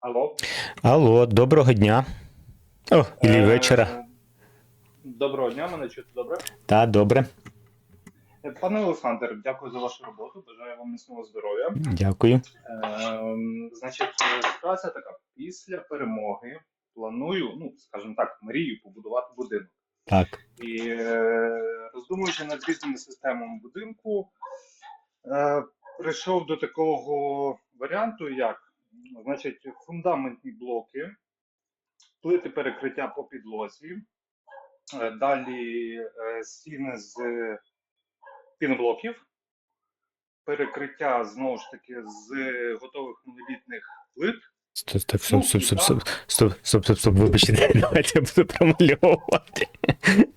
Алло. Алло, доброго дня. О, ілі Е, вечора. Доброго дня, мене чути добре. Та, добре. Е, Пане Олександр, дякую за вашу роботу. Бажаю вам міцного здоров'я. Дякую. Ем, значить, е, ситуація така: після перемоги планую, ну скажімо так, мрію побудувати будинок. Так. І е, роздумуючи над різними системами будинку, е, прийшов до такого варіанту, як значить, фундаментні блоки, плити перекриття по підлозі, е, далі е, стіни з піноблоків, перекриття знову ж таки з готових монолітних плит. Стоп, стоп, стоп, стоп, стоп, стоп, стоп, стоп, стоп, стоп, вибачте, давайте я буду промальовувати.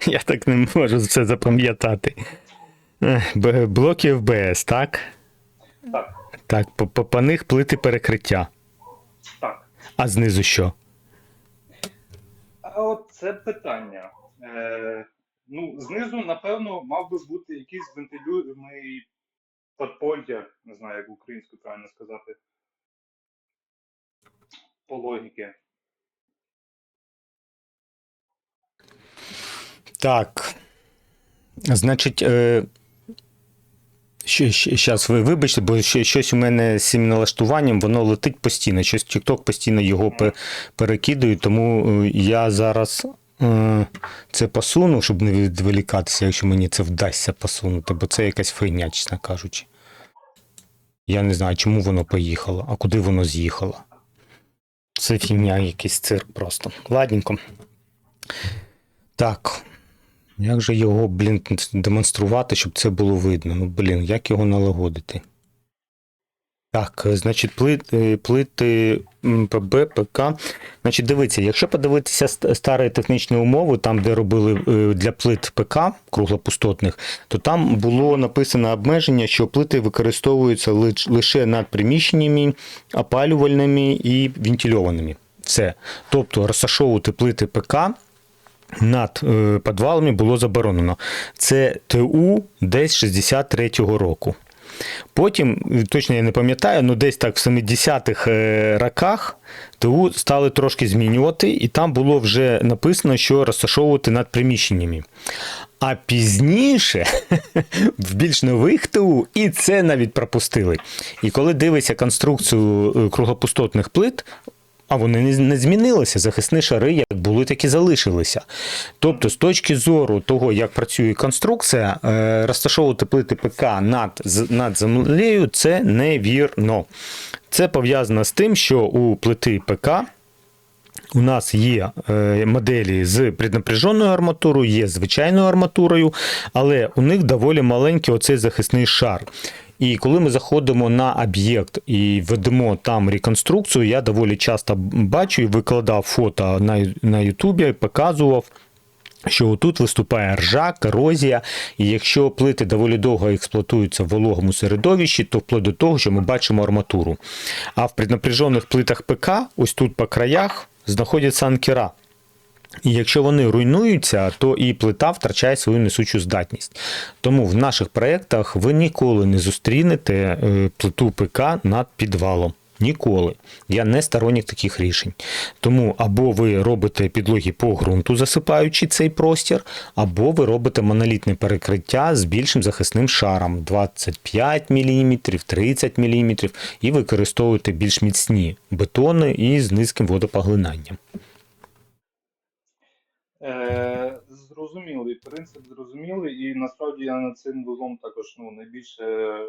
Я так не можу все запам'ятати. Блоки ФБС, так? Так, Так, по, по, по них плити перекриття. Так. А знизу що? А от це питання. Е, ну, знизу, напевно, мав би бути якийсь вентилюємий подполья, не знаю, як українською правильно сказати. По логіки. Так. Значить, е, щас ви вибачте, бо щось у мене з цим налаштуванням, воно летить постійно. Щось TikTok постійно його пе- перекидує, тому е, я зараз е, це посуну, щоб не відволікатися, якщо мені це вдасться посунути, бо це якась фигня, чесно кажучи. Я не знаю, чому воно поїхало, а куди воно з'їхало. Це фігня, якийсь цирк просто. Ладненько. Так. Як же його, блін, демонструвати, щоб це було видно? Ну, блін, як його налагодити? Так, е, значить, плити, плити м, ПБ, ПК. Значить, дивіться, якщо подивитися ст- старі технічні умови, там, де робили е, для плит ПК круглопустотних, то там було написано обмеження, що плити використовуються лише над приміщеннями, опалювальними і вентильованими. Все. Тобто розташовувати плити ПК над е, підвалами було заборонено. Це ТУ десь 63-го року. Потім, е, точно я не пам'ятаю, ну десь так в 70-х е, роках ТУ стали трошки змінювати, і там було вже написано, що розташовувати над приміщеннями. А пізніше, в більш нових ТУ, і це навіть пропустили. І коли дивишся конструкцію круглопустотних плит, а вони не, змінилися. Захисні шари як були, так і залишилися. Тобто, з точки зору того, як працює конструкція, е, розташовувати плити ПК над, над землею це невірно. Це пов'язано з тим, що у плити ПК. У нас є е, моделі з преднапряженою арматурою, є звичайною арматурою, але у них доволі маленький оцей захисний шар. І коли ми заходимо на об'єкт і ведемо там реконструкцію, я доволі часто бачу і викладав фото на, на Ютубі, показував. Що тут виступає ржа, корозія, і якщо плити доволі довго експлуатуються в вологому середовищі, то вплоть до того, що ми бачимо арматуру. А в преднапряжених плитах ПК, ось тут по краях, знаходяться анкера. І якщо вони руйнуються, то і плита втрачає свою несучу здатність. Тому в наших проєктах ви ніколи не зустрінете е, плиту ПК над підвалом. Ніколи. Я не сторонник таких рішень. Тому або ви робите підлоги по ґрунту, засипаючи цей простір, або ви робите монолітне перекриття з більшим захисним шаром 25 мм, 30 мм, і використовуєте більш міцні бетони і з низьким водопоглинанням. Е, зрозумілий, принцип зрозумілий, і насправді я над цим вузлом також ну, найбільше е,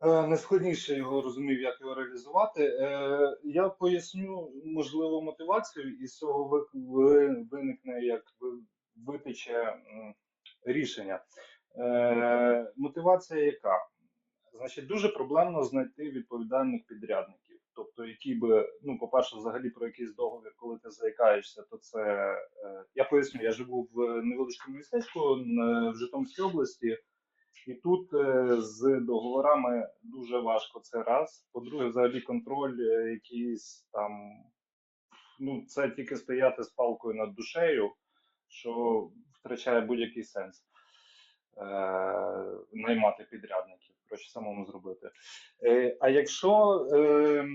е, найскладніше його розумів, як його реалізувати. Е, я поясню, можливо, мотивацію, і з цього ви- ви- виникне як ви- витече рішення. Е, мотивація яка? Значить, дуже проблемно знайти відповідальних підрядників. Тобто, які би, ну, по-перше, взагалі про якийсь договір, коли ти заїкаєшся, то це е, я поясню, я живу в невеличкому містечку в Житомирській області, і тут е, з договорами дуже важко це раз. По-друге, взагалі контроль е, якийсь там, ну, це тільки стояти з палкою над душею, що втрачає будь-який сенс е, наймати підрядників. коротше, самому зробити. Е, а якщо е, е,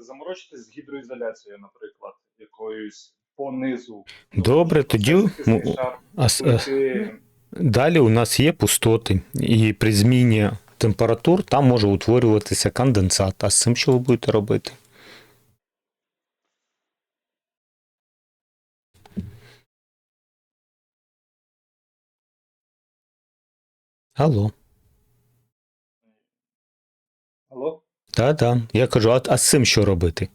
заморочитись з гідроізоляцією, наприклад, якоюсь по низу. ну, Добре, щоб тоді, шар А, е, Далі у нас є пустоти, і при зміні температур там може утворюватися конденсат. А з цим що ви будете робити? Алло. Алло? Так-так. Я кажу, а, а з цим що робити?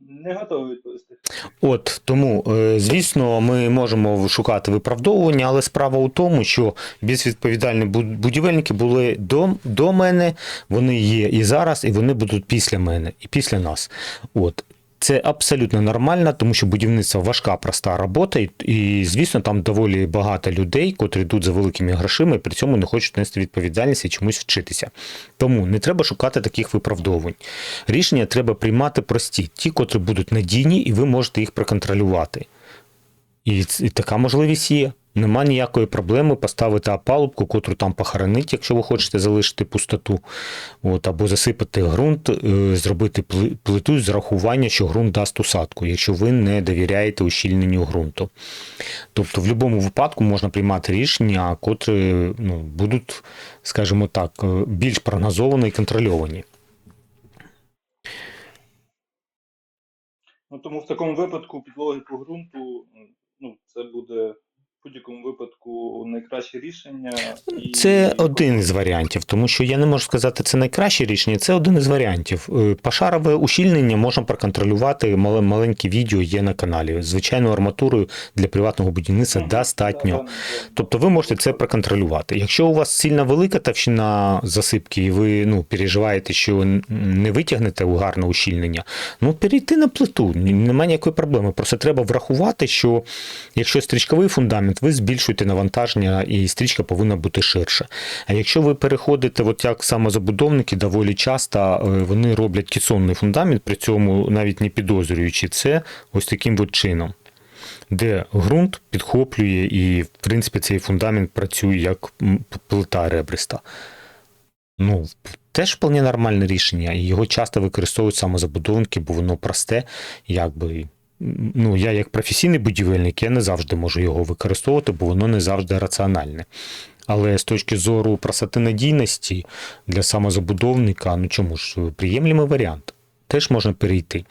Не готовий відповісти. От тому, е, звісно, ми можемо шукати виправдовування, але справа у тому, що безвідповідальні бу- будівельники були до, до мене, вони є і зараз, і вони будуть після мене, і після нас. От. Це абсолютно нормально, тому що будівництво важка, проста робота, і, звісно, там доволі багато людей, котрі йдуть за великими грошима і при цьому не хочуть нести відповідальність і чомусь вчитися. Тому не треба шукати таких виправдовувань. Рішення треба приймати прості, ті, котрі будуть надійні, і ви можете їх проконтролювати. І, і така можливість є. Нема ніякої проблеми поставити опалубку, котру там похоронити, якщо ви хочете залишити пустоту, от, або засипати ґрунт, е, зробити плиту з рахування, що ґрунт дасть усадку, якщо ви не довіряєте ущільненню ґрунту. Тобто, в будь-якому випадку можна приймати рішення, котрі ну, будуть, скажімо так, е, більш прогнозовані і контрольовані. Ну, тому в такому випадку підлоги по ґрунту, ну, це буде будь-якому випадку найкраще рішення. І... Це один із варіантів, тому що я не можу сказати, це найкраще рішення, це один із варіантів. Е, Пошарове ущільнення можна проконтролювати. мале- Маленьке відео є на каналі. Звичайно, арматурою для приватного будівництва достатньо. Да, да, да. Тобто ви можете це проконтролювати. Якщо у вас сильно велика товщина засипки, і ви ну, переживаєте, що не витягнете у гарне ущільнення, ну перейти на плиту, немає ніякої проблеми. Просто треба врахувати, що якщо стрічковий фундамент, ви збільшуєте навантаження, і стрічка повинна бути ширша. А якщо ви переходите, от як самозабудовники, доволі часто е, вони роблять кесонний фундамент, при цьому навіть не підозрюючи це ось таким от чином де ґрунт підхоплює, і, в принципі, цей фундамент працює як плита ребриста. Ну, теж вполне нормальне рішення, і його часто використовують самозабудовники, бо воно просте, якби. Ну, я як професійний будівельник, я не завжди можу його використовувати, бо воно не завжди раціональне. Але з точки зору простоти надійності для самозабудовника, ну чому ж, приємлімий варіант. Теж можна перейти.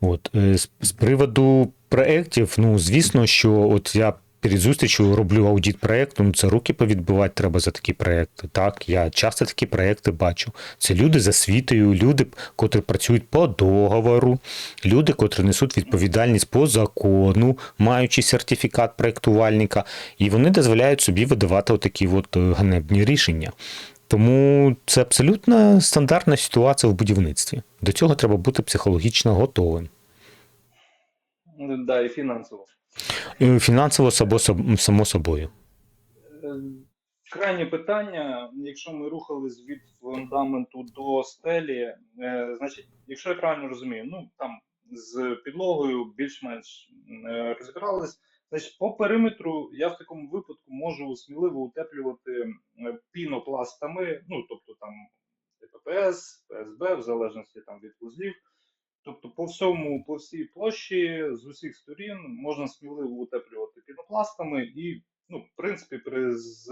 От, е, з, з приводу проєктів, ну, звісно, що от я перед зустрічю роблю аудит проєкту, ну це руки повідбивати треба за такі проєкти. Так, я часто такі проєкти бачу. Це люди з освітою, люди, котрі працюють по договору, люди, котрі несуть відповідальність по закону, маючи сертифікат проєктувальника, і вони дозволяють собі видавати отакі от е, ганебні рішення. Тому це абсолютно стандартна ситуація в будівництві. До цього треба бути психологічно готовим. Ну, Да, і фінансово. І Фінансово само, собою. Е, Крайнє питання. Якщо ми рухались від фундаменту до стелі, е, значить, якщо я правильно розумію, ну там з підлогою більш-менш е, розібрались. Значить, по периметру я в такому випадку можу сміливо утеплювати е, пінопластами, ну тобто там ППС, ПСБ, в залежності там від вузлів. Тобто по всьому, по всій площі з усіх сторін можна сміливо утеплювати пінопластами і, ну, в принципі, при, з,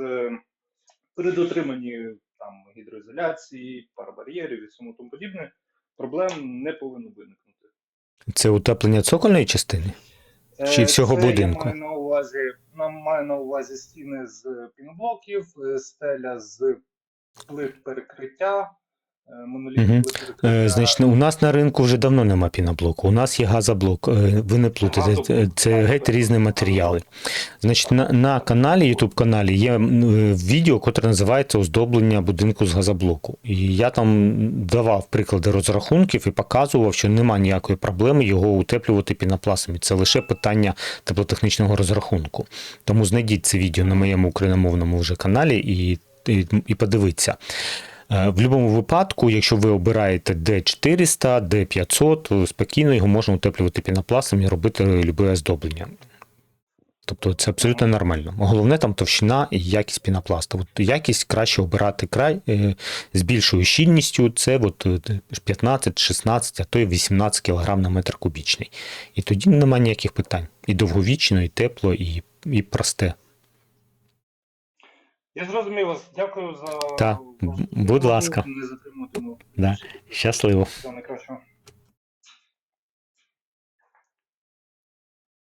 при дотриманні там гідроізоляції, парабар'єрів і всьому тому подібне, проблем не повинно виникнути. Це утеплення цокольної частини? Чи Е, всього це будинку? Я маю на увазі, нам маю на увазі стіни з піноблоків, е, стеля з плит перекриття, Е, Значить, у нас на ринку вже давно нема піноблоку. У нас є газоблок. Е, Ви не плутайте, це, геть різні матеріали. Значить, на, на каналі, YouTube каналі є е, відео, яке називається Оздоблення будинку з газоблоку. І я там давав приклади розрахунків і показував, що нема ніякої проблеми його утеплювати пінопластами. Це лише питання теплотехнічного розрахунку. Тому знайдіть це відео на моєму україномовному вже каналі і, і, і подивіться. Е, В будь-якому випадку, якщо ви обираєте D400, D500, спокійно його можна утеплювати пінопластом і робити любе оздоблення. Тобто це абсолютно нормально. Головне там товщина і якість пінопласту. От якість краще обирати край е, з більшою щільністю, це от е, 15, 16, а то й 18 кг на метр кубічний. І тоді немає ніяких питань. І довговічно, і тепло, і, і просте. Я зрозумів вас. Дякую за Так, будь ласка. Не затримуватиму. Да. Щасливо. Всього